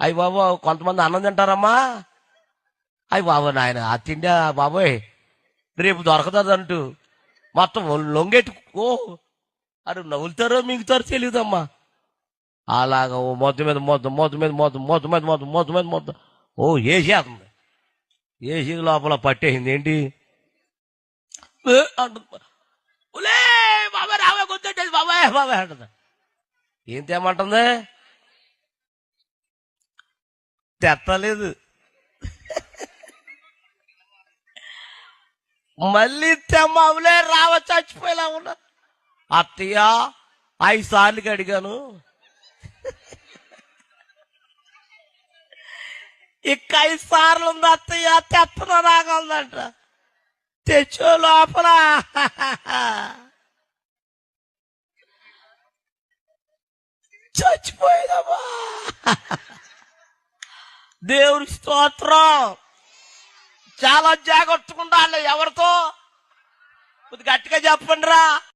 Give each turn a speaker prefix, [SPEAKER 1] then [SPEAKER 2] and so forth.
[SPEAKER 1] అయ్యి బాబు కొంతమంది అన్నం తింటారమ్మా. అయ్యి బాబు నాయన ఆ తిండి బాబోయ్ రేపు దొరకదంటూ మొత్తం లొంగెట్టు ఓ అరే నవ్వులుతారో మింగుతారో తెలియదమ్మా అలాగా ఓ మొత్తం మీద మొత్తం మొత్తం మీద మొత్తం మొత్తం మీద మొత్తం మొత్తం మీద మొత్తం ఓ వేసేస్తుంది ఏసీ లోపల పట్టేసింది ఏంటి? ఏ అంటుంది బాబాయ్ రావే కొద్ది బాబాయ్ బాబాయ్ అంటుంది. ఏం తేమంటుంది తెత్తలేదు. మళ్ళీ తెమ్మవులే రావ చచ్చిపోయేలా ఉన్నా. అత్తయ్య ఐదు సార్లు అడిగాను ఇక ఐదు సార్లు ఉంది అత్తయ్య తెత్తన రాగలదంట తెచ్చో లోపల. చచ్చిపోయేదమ్మా. దేవుడి స్తోత్రం. చాలా జాగ్రత్తగా ఉండాలి ఎవరితో? కొద్ది గట్టిగా చెప్పండి రా